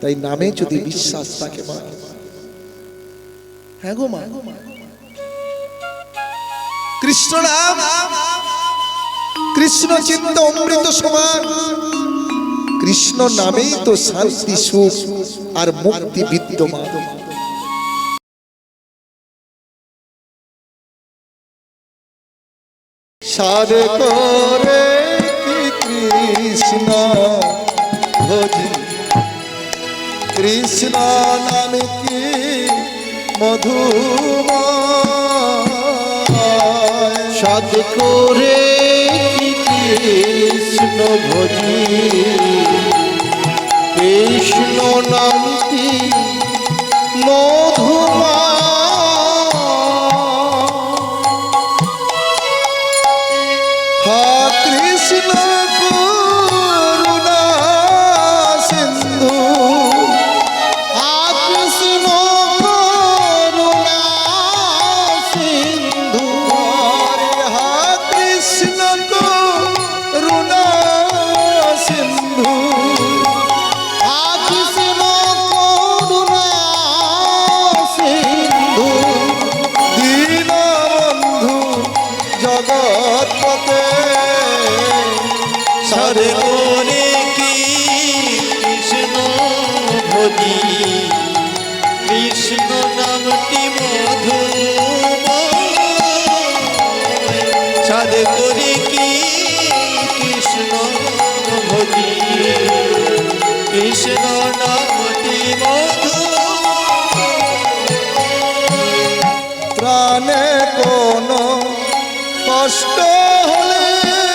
তাই নামে যদি বিশ্বাস থাকে মা। হ্যাঁ গো মা। কৃষ্ণ নাম। কৃষ্ণ চিন্ত অমৃত সমান। কৃষ্ণ নামেই তো শান্তি সুখ আর মুক্তি বিদ্যমান। সারে করে কৃষ্ণ। ভজি কৃষ্ণ নাম কি মধু সাদ করে কৃষ্ণ ভজি। কৃষ্ণ নামটি মধুমা সারে করে কি কৃষ্ণ ভজি কৃষ্ণ নামটি মধু সারে করে কি প্রাণে কোনো কষ্ট হলে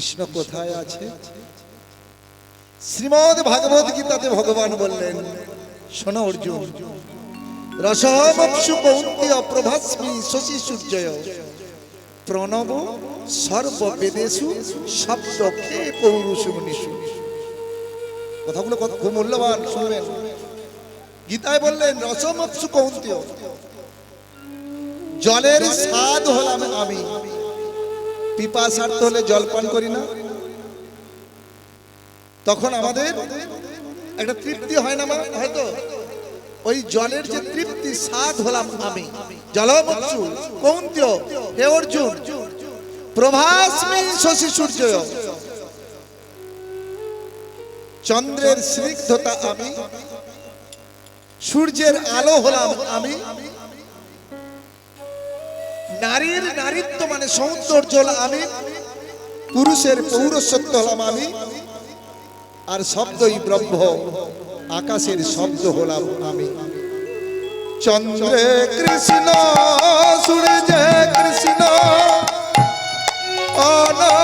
কৃষ্ণ কোথায় আছে? শ্রীমদ ভাগবত গীতাতে ভগবান বললেন, শোনো অর্জুন, রসমপসু কৌন্তি অপ্রভাস্মি শশী সূর্যয়, প্রণব সর্ব বেদেশু শব্দ খে পৌরুষু নিশু কথাগুলো কত খুব মূল্যবান, শুনবেন। গীতায় বললেন, রসমপসু কৌন্তীয়, জলের স্বাদ হলাম আমি। পিপাসার্থ হলে জল পান করি না। তখন আমাদের একটা তৃপ্তি হয় না হয়তো? ওই জলের যে তৃপ্তি, স্বাদ হলাম আমি। জলমৎসু কৌন্তীয়, হে অর্জুন প্রভাস্মি শশী সূর্য। চন্দ্রের স্নিগ্ধতা আমি, সূর্যের আলো হলাম আমি। নারীর নারীত্ব মানে সৌন্দর্য হল আমি, পুরুষের পৌরসত্ব হলাম আমি, আর শব্দই ব্রহ্ম, আকাশের শব্দ হলাম আমি। চন্দ্রে কৃষ্ণ, সূর্য কৃষ্ণ অনলে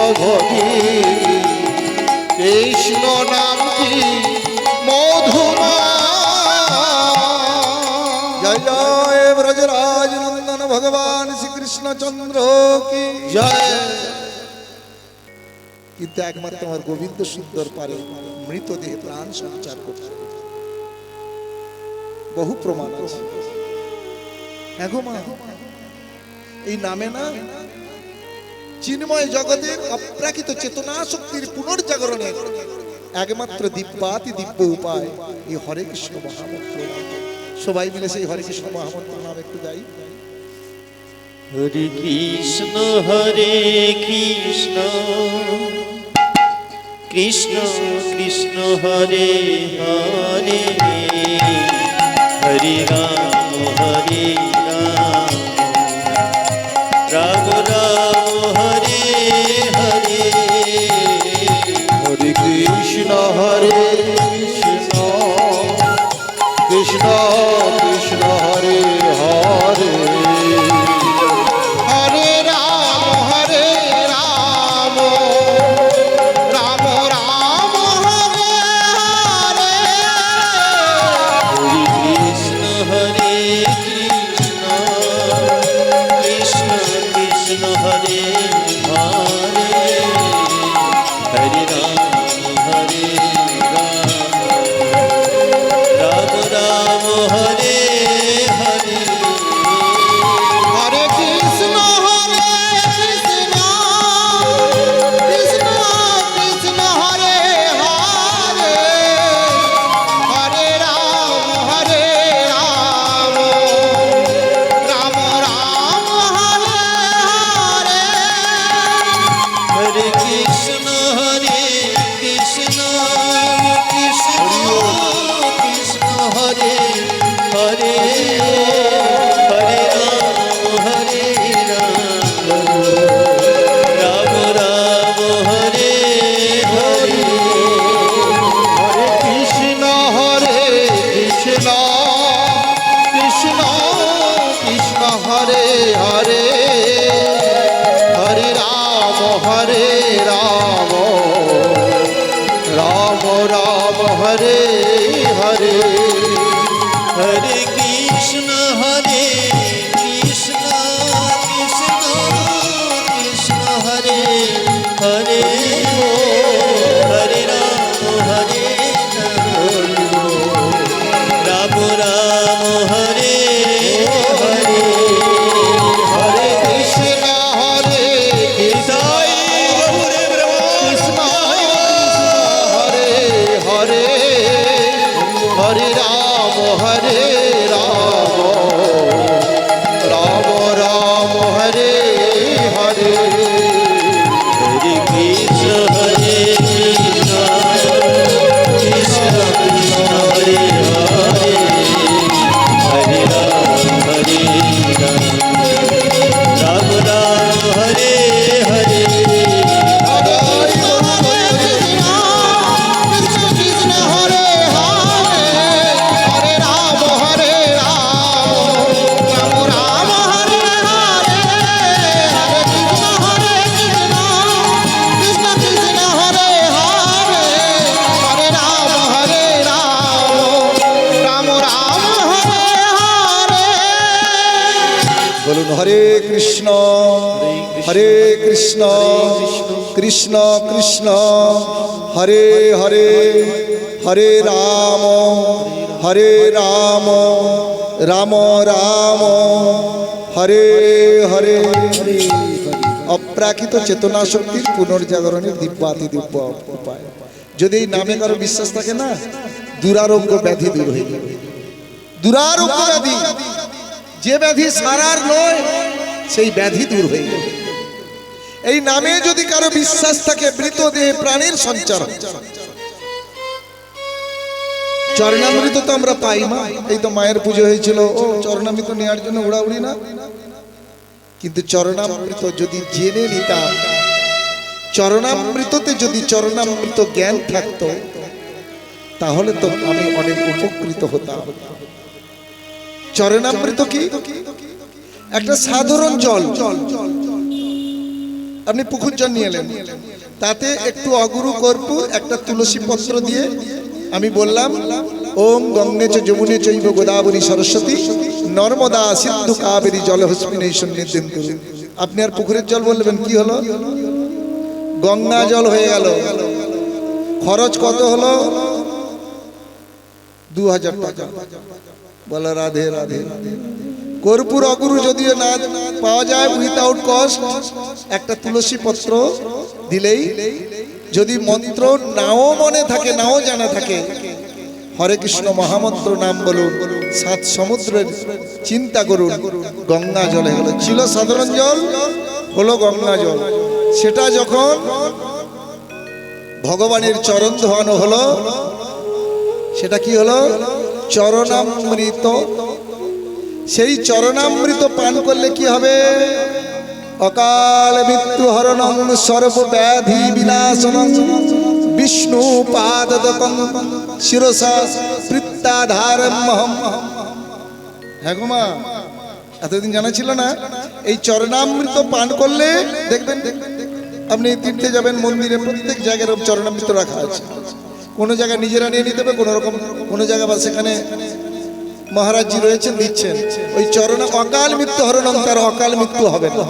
কৃষ্ণ ভজি কৃষ্ণ নামটি মধুমা। জয় জয় ব্রজরাজ নন্দন ভগবান শ্রীকৃষ্ণ চন্দ্র কি। জয়। কিন্তু একমাত্র আমার গোবিন্দ সুন্দর পারে মৃতদেহে প্রাণ সঞ্চার করতে। বহু প্রমাণ আছে। হ্যাঁ এই নামে না চিন্ময় জগতের অপ্রাকৃত চেতনা শক্তির পুনর্জাগরণের একমাত্র দিব্যাতি দিব্য উপায় এই হরে কৃষ্ণ মহামন্ত্র। সবাই মিলে সেই হরে কৃষ্ণ মহামন্ত্র নাম একটু গাই। হরে কৃষ্ণ হরে কৃষ্ণ। কৃষ্ণ কৃষ্ণ, হরে হরে। হরে রাম, হরে হরে কৃষ্ণ কৃষ্ণ, হরে কৃষ্ণ কৃষ্ণ কৃষ্ণ, হরে হরে হরে রাম হরে রাম রাম রাম, হরে হরে। অপ্রাকৃত চেতনা শক্তির পুনর্জাগরণের দিব্যাতি দিব্য উপায়। যদি এই নামে কারও বিশ্বাস থাকে না, দুরারোগ্য ব্যাধি দূর হয়ে যাবে। দুরারোগ্য ব্যাধি। যে ব্যাধি সারার নয়, সেই ব্যাধি দূর হয়ে যাবে এই নামে যদি কারও বিশ্বাস থাকে, মৃতদেহে প্রাণের সঞ্চার। চরণামৃত তো আমরা পাই মা। এই তো মায়ের পুজো হয়েছিল। ও, চরণামৃত নেওয়ার জন্য উড়াউড়ি না? কিন্তু চরণামৃত যদি জেনে নিতাম, চরণামৃততে যদি চরণামৃত জ্ঞান থাকতো, তাহলে তো আমি অনেক উপকৃত হতাম। চরণামৃত কি? একটা সাধারণ জল। আপনি পুকুর জল নিয়ে এলেন। তাতে একটু অগুরু কর্পু একটা তুলসী পত্র দিয়ে আমি বললাম, ওম গঙ্গে চ যমুনে চৈব গোদাবরী সরস্বতী, নর্মদা সিন্ধু কাবেরী জল করুন আপনি আর পুকুরের জল বলবেন, কি হলো? গঙ্গা জল হয়ে গেল। খরচ কত হলো? দু হাজার টাকা। বলে, রাধে রাধে। কর্পূর অগুরু যদিও না পাওয়া যায় উইথাউট কস্ট একটা তুলসী পত্র দিলেই যদি মন্ত্র নাও মনে থাকে, নাও জানা থাকে, হরে কৃষ্ণ মহামন্ত্র নাম বলুন, সাত সমুদ্রের চিন্তা করুন, গঙ্গা জলে হলো। ছিল সাধারণ জল, হলো গঙ্গা জল। সেটা যখন ভগবানের চরণ ধোয়ানো হলো সেটা কি হলো? চরণামৃত। সেই চরণামৃত পান করলে কি হবে? অকাল মৃত্যু হরণং সর্ব ব্যাধি বিনাশনং বিষ্ণু পাদকং শিরসা হ্যাঁ এতদিন জানা ছিল না। এই চরণামৃত পান করলে, দেখবেন, আপনি তীর্থে যাবেন, মন্দিরে প্রত্যেক জায়গায় চরণামৃত রাখা আছে। কোনো জায়গায় নিজেরা নিয়ে নিতে হবে কোনো রকম কোনো জায়গা বা সেখানে মহারাজজি রয়েছেন, দিচ্ছেন। ওই চরণে অকাল মৃত্যু হরণম তার অকাল মৃত্যু হবে না।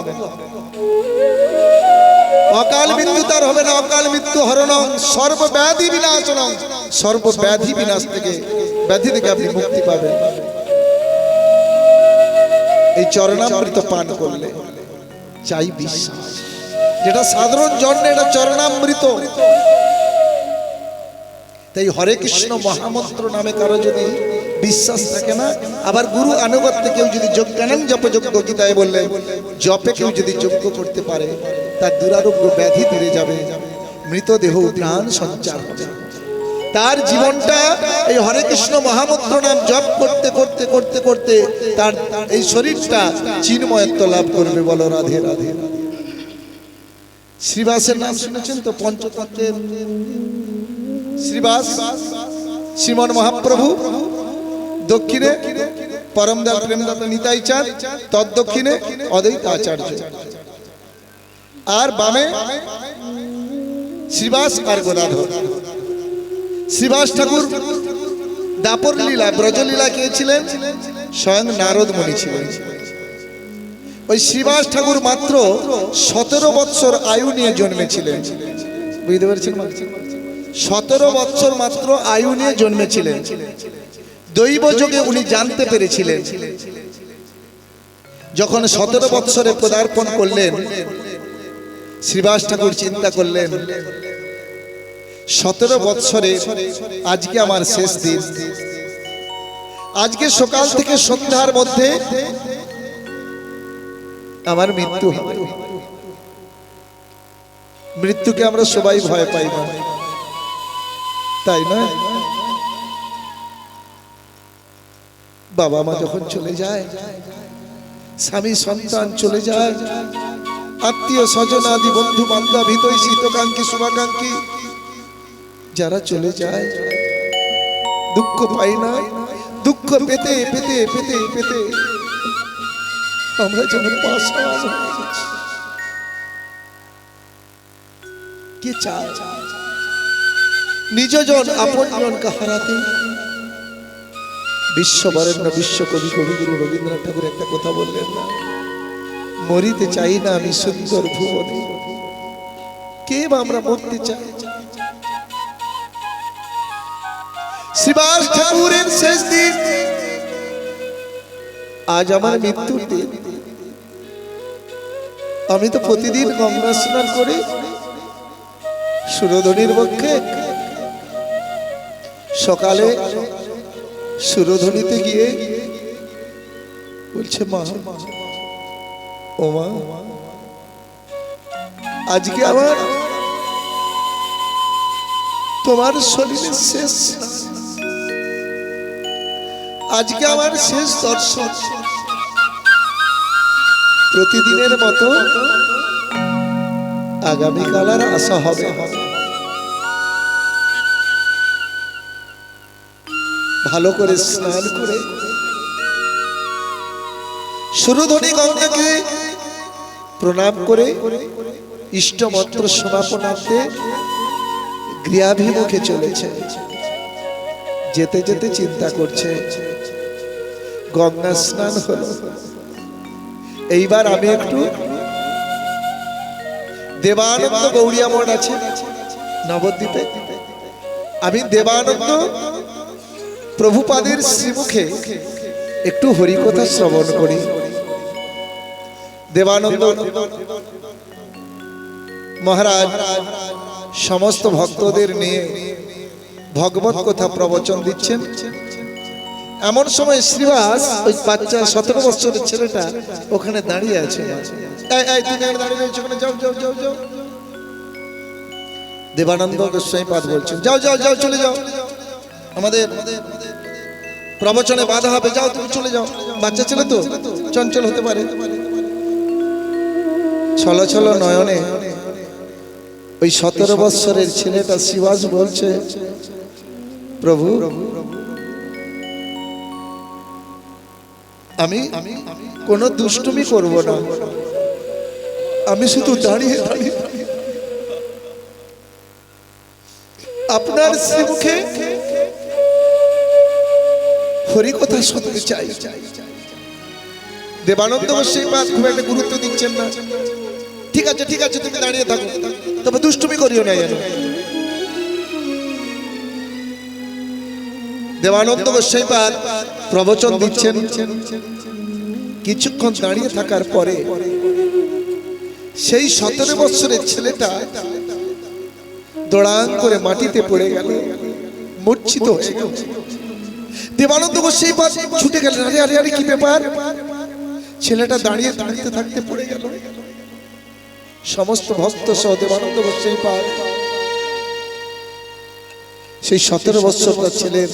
অকাল মৃত্যু তার হবে না, অকাল মৃত্যু হরণম সর্বব্যাধি বিনাশনম। সর্বব্যাধি বিনাশ থেকে, ব্যাধি থেকে আপনি মুক্তি পাবেন। এই চরণামৃত পান করলে চাই বিশ্বাস। যেটা সাধারণ জন্মে এটা চরণামৃত। তাই হরে কৃষ্ণ মহামন্ত্র নামে কারও যদি বিশ্বাস থাকে না, আবার গুরু আনুগত্যে কেউ যদি যজ্ঞানং জপ যজ্ঞ গীতায় বললেন, জপে কেউ যদি যজ্ঞ করতে পারে, তার দুরারোগ্য ব্যাধি দূরে যাবে, মৃতদেহ প্রাণ সঞ্চার হবে। তার জীবনটা এই হরে কৃষ্ণ মহামন্ত্র নাম জপ করতে করতে করতে করতে তার এই শরীরটা চিন্ময়ত্ব লাভ করবে বলো রাধে রাধে। শ্রীবাসের নাম শুনেছেন তো পঞ্চতত্ত্বের? শ্রীবাস, শ্রীমন মহাপ্রভু, দক্ষিণে পরমদাল প্রেমদাতা নিতাই চাঁদ তদ্দক্ষিণে অদ্বৈত আচার্য। আর বামে শ্রীবাস আর গোদাধর। শ্রীবাস ঠাকুর দাপর লীলা ব্রজলীলা কে ছিলেন স্বয়ং নারদ মুনি ছিলেন। ওই শ্রীবাস ঠাকুর মাত্র সতেরো বৎসর আয়ু নিয়ে জন্মেছিলেন। বুঝতে পারছেন? সতেরো বৎসর মাত্র আয়ু নিয়ে জন্মেছিলেন। দৈব যোগে উনি জানতে পেরেছিলেন। যখন সতেরো বৎসরে পদার্পণ করলেন, শ্রীবাস ঠাকুর চিন্তা করলেন, সতেরো বৎসরে আজকে আমার শেষ দিন। আজকে সকাল থেকে সন্ধ্যার মধ্যে আমার মৃত্যু হবে। মৃত্যুকে আমরা সবাই ভয় পাই না। তাই না বাবা মা যখন চলে যায়, স্বামী সন্তান চলে যায়, আত্মীয় স্বজন, আদি বন্ধু বান্ধব হিতৈ শীতকাঙ্ক্ষী শুভাকাঙ্ক্ষী, যারা চলে যায়, দুঃখ পাই না, দুঃখ পেতে পেতে পেতে পেতে আমরা পাষাণ হয়ে গেছি। নিজজন আপনজনকে হারাতে বিশ্ববরেণ্য বিশ্বকবি কবিগুরু রবীন্দ্রনাথ ঠাকুর একটা কথা বললেন না মরিতে চাই না আমি সুন্দর ভুবনে। কে বা আমরা মরতে চাই? শ্রীবাস ঠাকুরের শেষ দিন। আজ আমার মৃত্যুর দিন। আমি তো প্রতিদিন গঙ্গা স্নান করি সুরধনির পক্ষে সকালে সুরধনিতে গিয়ে বলছে, মা, ও মা, আজকে আমার তোমার শরীরের শেষ আজকে আমার শেষ দর্শন। প্রতিদিনের মতো আগামীকাল আর আশা হবে হবে ভালো করে স্নান করে। সুরধনী গঙ্গাকে প্রণাম করে ইষ্টমন্ত্র সমাপনাতে গৃহাভিমুখে চলেছে। যেতে যেতে চিন্তা করছে, গঙ্গা স্নান হলো। এইবার আমি একটু দেবানন্দ গৌরিয়া মঠ আছে নবদ্বীপে। আমি দেবানন্দ প্রভুপাদের শ্রীমুখে একটু হরিকথা শ্রবণ করি। দেবানন্দ, মহারাজ, সমস্ত ভক্তদের নিয়ে ভগবত কথা প্রবচন দিচ্ছেন। এমন সময় শ্রীবাস, ওই বাচ্চা সতেরো বছরের ছেলেটা ওখানে দাঁড়িয়ে আছে। দেবানন্দ গোস্বাই পাদ বলছেন, যাও যাও যাও, চলে যাও। আমাদের প্রবচনে বাধা হবে, যাও তুমি চলে যাও। বাচ্চা ছেলে তো, চঞ্চল হতে পারে। ছলো ছলো নয়নে ওই সতেরো বৎসরের ছেলেটা শিবাস বলছে, প্রভু, আমি কোনো দুষ্টুমি করব না। আমি শুধু দাঁড়িয়ে দাঁড়িয়ে আপনার শ্রীমুখে হরি কথা শুনতে চাই। দেবানন্দ গোস্বাই পাদ খুব একটা গুরুত্ব দিচ্ছেন না। ঠিক আছে ঠিক আছে, তুমি দাঁড়িয়ে থাকো। তবে দুষ্টুমি করিও না যেন। দেবানন্দ গোস্বাই পাদ প্রবচন দিচ্ছেন। কিছুক্ষণ দাঁড়িয়ে থাকার পরে সেই সতেরো বছরের ছেলেটা দড়াং করে মাটিতে পড়ে গেল, মূর্ছিত হয়ে গেল। দেবানন্দ গোস্বাই পাদ ছুটে গেলেন আরে আরে আরে, কি ব্যাপার? ছেলেটা দাঁড়িয়ে দাঁড়িয়ে থাকতে পড়ে গেল। সমস্ত ভক্ত সহ দেবানন্দ গোস্বাই পাদ সেই সতেরো বৎসরটা ছেলের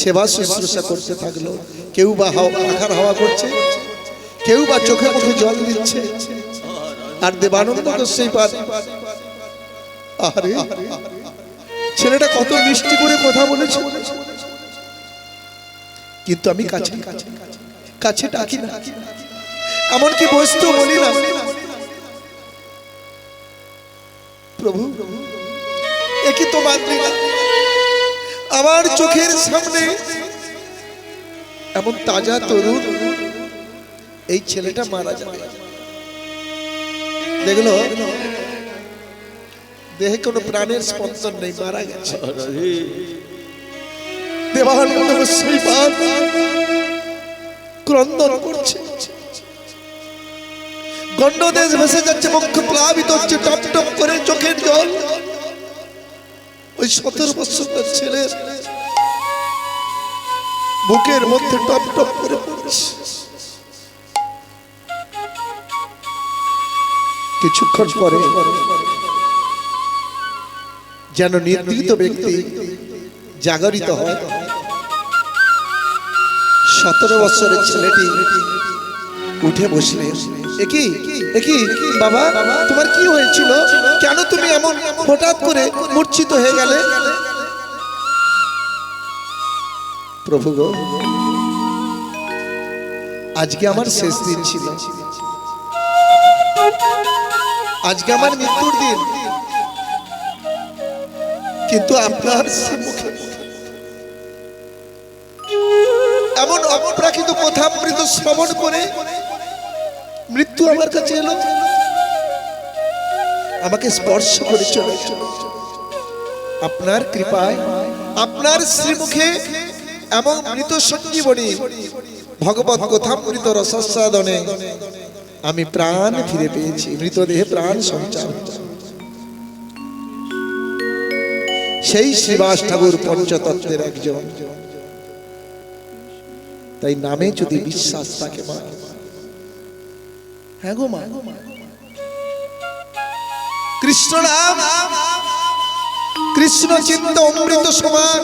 সেবা শুশ্রূষা করতে থাকল। কেউ বা পাখার হাওয়া করছে, কেউ বা চোখে মুখে জল দিচ্ছে। আর দেবানন্দ গোস্বাই পাদ আরে ছেলেটা কত মিষ্টি করে কথা বলেছে। কিন্তু আমি কাছে কাছে ডাকি না। এমনকি বসতেও বলি না। প্রভু একই তো মাতৃ না আমার চোখের সামনে এমন তাজা তরুণ, এই ছেলেটা মারা যাবে দেখল দেহে কোনো প্রাণের স্পন্দন নেই মারা গেছে। দেবানন্দ ক্রন্দন করছে। ভেসে যাচ্ছে মুখ প্লাবিত হচ্ছে টপ টপ করে চোখের জল। ওই সতেরো বছরের ছেলের বুকের মধ্যে টপ টপ করে পড়ছে। কিছুক্ষণ পরে যেন নির্দিত ব্যক্তি জাগরিত হয়। সতেরো বছরের ছেলেটি উঠে বসলে একই একই বাবা, তোমার কি হয়েছিল? কেন তুমি এমন হঠাৎ করে মূর্ছিত হয়ে গেলে? প্রভু গো, আজকে আমার শেষ দিন ছিল। আজকে আমার মৃত্যুর দিন। কিন্তু আপনার মুখে এমন অপ্রাকৃত কথামৃত শ্রবণ করে মৃত্যু আমার কাছে এলো। আমাকে স্পর্শ করে চলে আপনার কৃপায়, আপনার শ্রীমুখে এবং মৃত সঞ্জীবনী ভগবত কথামৃত রসাস্বাদনে আমি প্রাণ ফিরে পেয়েছি। মৃতদেহে প্রাণ সঞ্চার সেই শ্রীবাস ঠাকুর পঞ্চতত্ত্বের একজন। তাই নামে যদি বিশ্বাস থাকে মা হ্যাঁ গো মা। কৃষ্ণ নাম। কৃষ্ণ চিন্ত অমৃত সমান।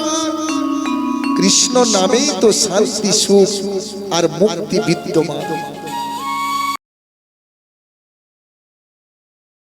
কৃষ্ণ নামেই তো শান্তি সুখ আর মুক্তি বিদ্যমান।